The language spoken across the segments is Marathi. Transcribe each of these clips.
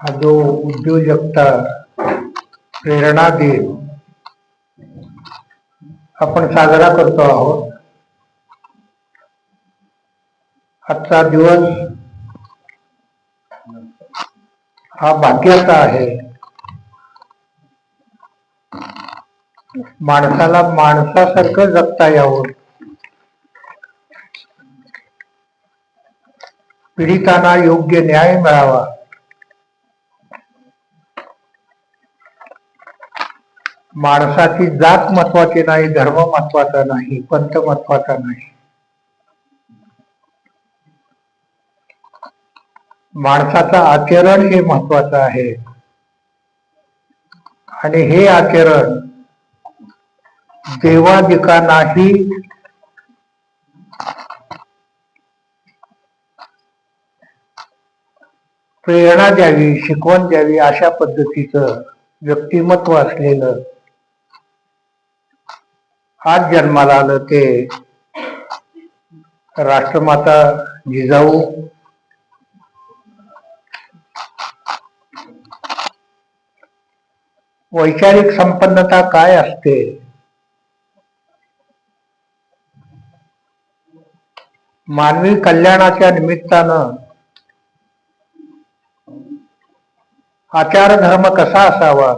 हा जो उद्योजकता प्रेरणा दिन आपण साजरा करतो आहोत. आजचा दिवस हा भाग्याचा आहे. माणसाला माणसासारखं जगता यावं. पीडितांना योग्य न्याय मिळावा. माणसाची जात महत्वाची नाही धर्म महत्त्वाचा नाही पंथ महत्त्वाचा नाही. माणसाचं आचरण हे महत्वाचं आहे. आणि हे आचरण देवादिकांनाही प्रेरणा द्यावी शिकवण द्यावी अशा पद्धतीचं व्यक्तिमत्व असलेलं आज जन्माला आलं ते राष्ट्रमाता जिजाऊ. वैचारिक संपन्नता काय असते? मानवी कल्याणाच्या निमित्तानं आचार धर्म कसा असावा?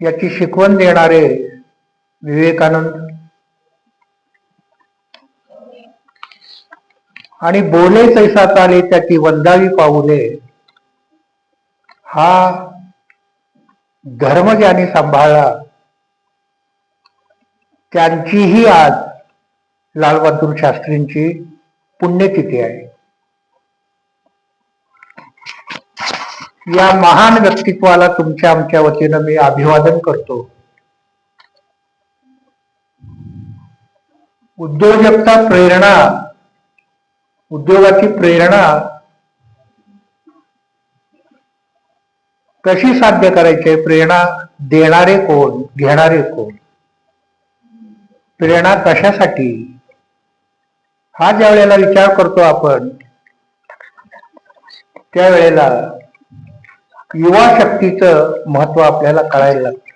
याची शिकवण देणारे विवेकानंद. आणि बोले तैसा चाले त्याची वंदावी पाहुले हा धर्म ज्यांनी सांभाळला त्यांचीही आज लालबहादूर शास्त्रींची पुण्यतिथी आहे. या महान व्यक्तित्वाला तुमच्या आमच्या वतीनं मी अभिवादन करतो. उद्योजकता प्रेरणा उद्योगाची प्रेरणा कशी साध्य करायची? प्रेरणा देणारे कोण? घेणारे कोण? प्रेरणा कशासाठी? हा ज्या वेळेला विचार करतो आपण त्यावेळेला युवा शक्तीचं महत्त्व आपल्याला कळायला लागतं.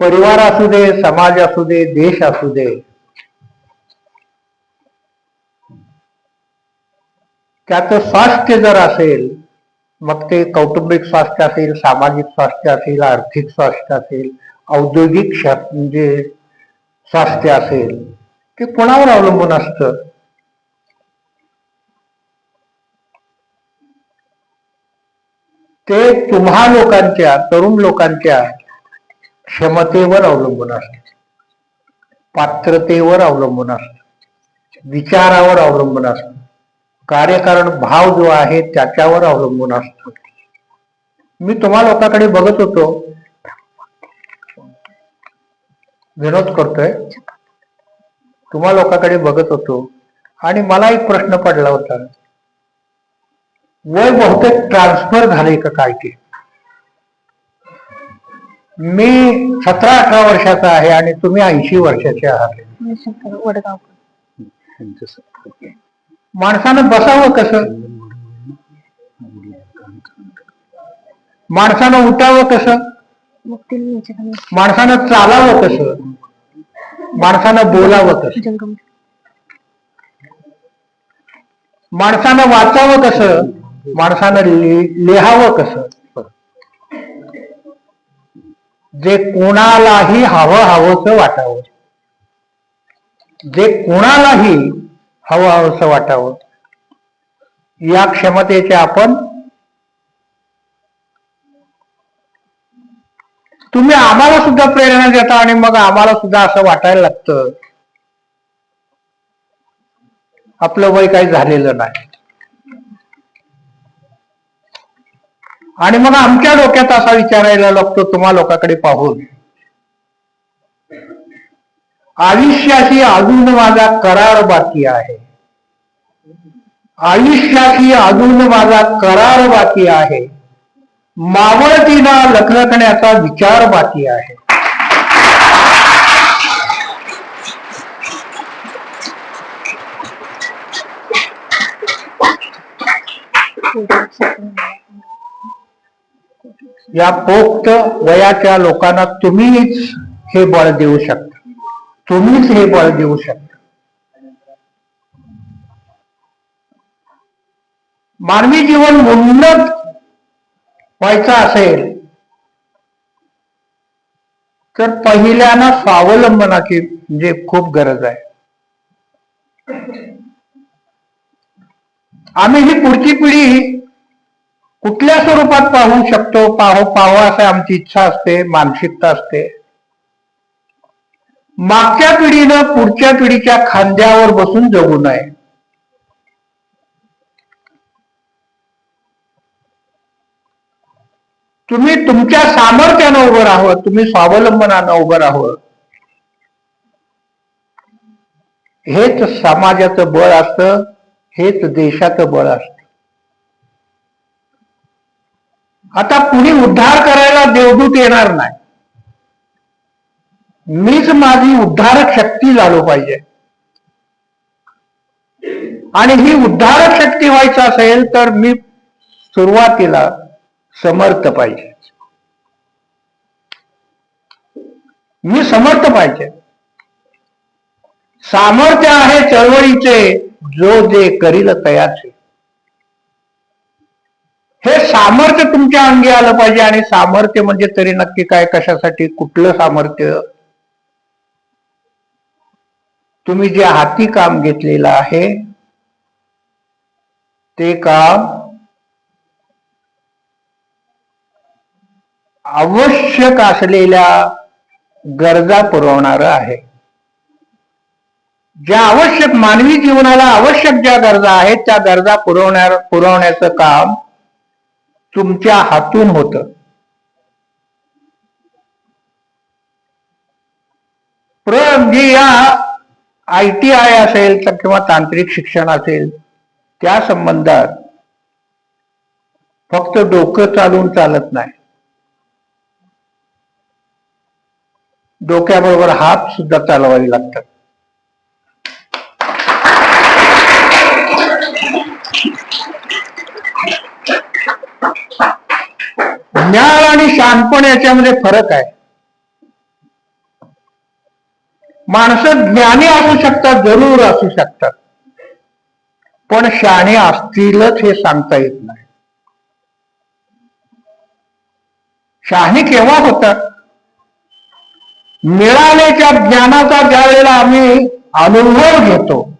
परिवार असू दे समाज असू दे देश असू दे त्याचं स्वास्थ्य जर असेल मग ते कौटुंबिक स्वास्थ्य असेल सामाजिक स्वास्थ्य असेल आर्थिक स्वास्थ्य असेल औद्योगिक म्हणजे स्वास्थ्य असेल ते कोणावर अवलंबून असतं? ते तुम्हा लोकांच्या तरुण लोकांच्या क्षमतेवर अवलंबून असतं. पात्रतेवर अवलंबून असतं. विचारावर अवलंबून असतं. कार्यकारण भाव जो आहे त्याच्यावर अवलंबून असतो. मी तुम्हा लोकांकडे बघत होतो. विनोद करतोय. तुम्हा लोकांकडे बघत होतो. आणि मला एक प्रश्न पडला होता. वय बहुतेक ट्रान्सफर झाले का काय ते? मी सतरा अठरा वर्षाचा आहे आणि तुम्ही ऐंशी वर्षाचे आहात. वडगाव माणसानं बसावं कसं? माणसानं उठावं कसं? माणसानं चालावं कसं? माणसानं बोलावं कसं? माणसानं वाचावं कसं? माणसानं लिहावं कसं? जे कोणालाही हवं हवंच वाटावं. जे कोणालाही हवं हवंसं वाटावं. या क्षमतेचे आपण तुम्ही आम्हाला सुद्धा प्रेरणा देता आणि मग आम्हाला सुद्धा असं वाटायला लागतं. आपलं वय काही झालेलं नाही. आणि मग आमच्या डोक्यात असा विचारायला लागतो तुम्हा लोकांकडे पाहून. आयुष्याशी अजून माझा करार बाकी आहे. आयुष्याशी अजून माझा करार बाकी आहे. मावळतीला लखलखण्याचा विचार बाकी आहे. या पोक्त वयाच्या लोकांना तुम्हीच हे बळ देऊ शकता. तुम्हीच हे बळ देऊ शकता. मानवी जीवन उन्नत व्हायचं असेल तर पहिल्यानं स्वावलंबनाची म्हणजे खूप गरज आहे. आम्ही ही पुढची पिढी कुठल्या स्वरूपात पाहू शकतो? पाहू पाहू असं आमची इच्छा असते मानसिकता असते. मागच्या पिढीनं पुढच्या पिढीच्या खांद्यावर बसून जगू नये तुम्ही तुमच्या सामर्थ्यानं उभं राहावं तुम्ही स्वावलंबनानं उभं राहावं. हेच समाजाचं बळ असतं हेच देशाचं बळ असतं. आता कुणी उद्धार करायला देवदूत येणार नाही. मीच माझी उद्धारक शक्ती झालो पाहिजे. आणि ही उद्धारक शक्ती व्हायचं असेल तर मी सुरुवातीला समर्थ पाहिजे. मी समर्थ पाहिजे. सामर्थ्य आहे चळवळीचे जो जे करील तयाचे हे सामर्थ्य तुमच्या अंगी आलं पाहिजे आणि सामर्थ्य म्हणजे तरी नक्की काय कशासाठी कुठलं सामर्थ्य? तुम्ही जे हाती काम घेतलेलं आहे ते काम आवश्यक असलेल्या गरजा पुरवणार आहे. ज्या आवश्यक मानवी जीवनाला आवश्यक ज्या गरजा आहेत त्या गरजा पुरवणार पुरवण्याचं काम तुमच्या हातून होत. जी या आय टी आय असेल तर किंवा तांत्रिक शिक्षण असेल त्या संबंधात फक्त डोकं चालून चालत नाही. डोक्याबरोबर हात सुद्धा चालवावे लागतात. ज्ञान आणि शहाणपण याच्यामध्ये फरक आहे. माणसं ज्ञानी असू शकतात जरूर असू शकतात. पण शाणे असतीलच हे सांगता येत नाही. शहाणी केव्हा होतात? मिळालेच्या ज्ञानाचा ज्या वेळेला आम्ही अनुभव घेतो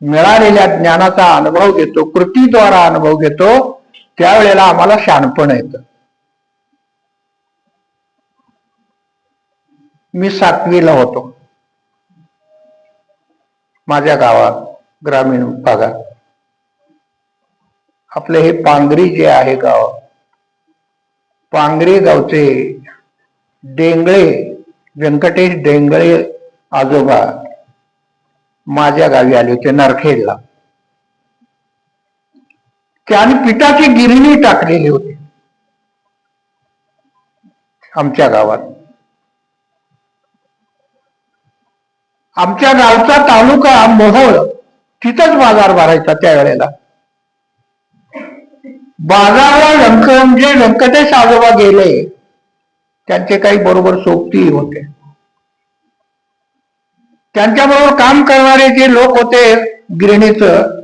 मिळालेल्या ज्ञानाचा अनुभव घेतो कृतीद्वारा अनुभव घेतो त्यावेळेला आम्हाला शाणपण येतं. मी सातवीला होतो. माझ्या गावात ग्रामीण भागात. आपले हे पांगरी जे आहे गाव पांगरी गावचे डेंगळे व्यंकटेश डेंगळे आजोबा माझ्या गावी आले होते नरखेडला. त्याने पिठाची गिरणी टाकलेली होती. आमच्या गावात. आमच्या गावचा तालुका मोहोळ तिथंच बाजार भरायचा त्यावेळेला. बाजारला व्यंक म्हणजे व्यंकटेश आजोबा गेले. त्यांचे काही बरोबर सोबती होते. त्यांच्याबरोबर काम करणारे जे लोक होते गिरणीचं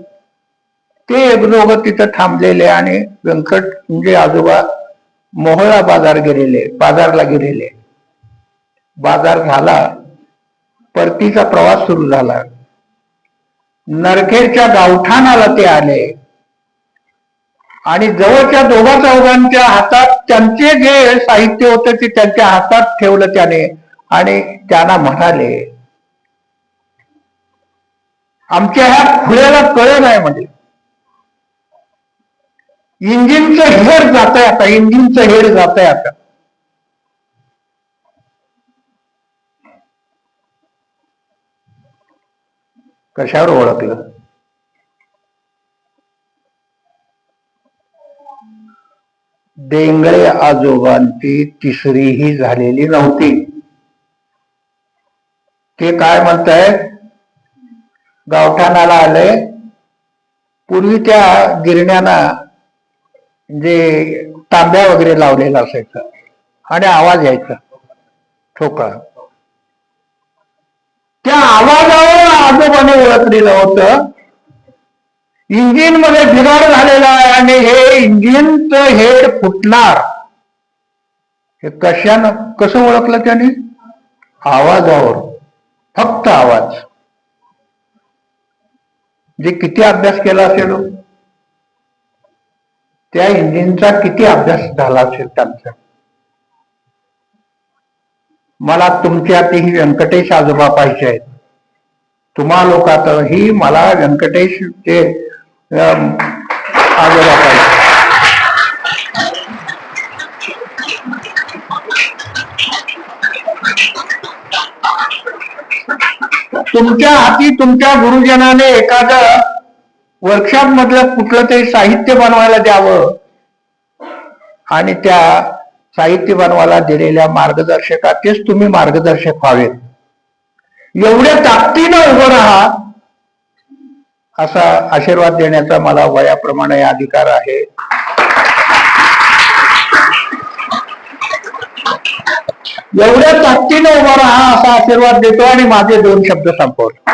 ते एक दोघं तिथं थांबलेले आणि व्यंकट म्हणजे आजोबा मोहळा बाजार गेलेले बाजारला गेलेले. बाजार झाला परतीचा प्रवास सुरू झाला. नरखेडच्या गावठाणाला ते आले. आणि जवळच्या दोघा चौघांच्या हातात त्यांचे जे साहित्य होते ते त्यांच्या हातात ठेवलं त्याने आणि त्यांना म्हणाले आमच्या ह्या खुळ्याला कळ नाही म्हणजे इंजिनचं हेड जात आहे आता इंजिनचं हेड जात आहे आता. कशावर ओळखलं? डेंगळे आजोबांची तिसरीही झालेली नव्हती. ते काय म्हणतायत गावठाणाला आले. पूर्वी त्या गिरण्याना जे तांब्या वगैरे लावलेला असायचा. आणि आवाज यायचा. ठोकळा. त्या आवाजावर आजोबाने ओळखलेलं होतं. इंजिनमध्ये बिघाड झालेला आहे आणि हे इंजिनचं हेड फुटणार. हे कशानं कसं ओळखलं त्याने? आवाजावर. फक्त आवाज. जे किती अभ्यास केला असेल? त्या इंजिनचा किती अभ्यास झाला असेल त्यांचा? मला तुमच्यातही व्यंकटेश आजोबा पाहिजे आहेत. तुम्हा लोकातही मला व्यंकटेश ते आजोबा पाहिजे तुमच्या हाती तुमच्या गुरुजनाने एखादं वर्कशॉप मधलं कुठलं तरी साहित्य बनवायला द्यावं. आणि त्या साहित्य बनवायला दिलेल्या मार्गदर्शकाचेच तुम्ही मार्गदर्शक व्हावेत. एवढ्या ताकदीनं उभं राहा. असा आशीर्वाद देण्याचा मला वयाप्रमाणे अधिकार आहे. एवढ्या ताकदीनं उभा राहा असा आशीर्वाद देतो आणि माझे दोन शब्द संपवतो.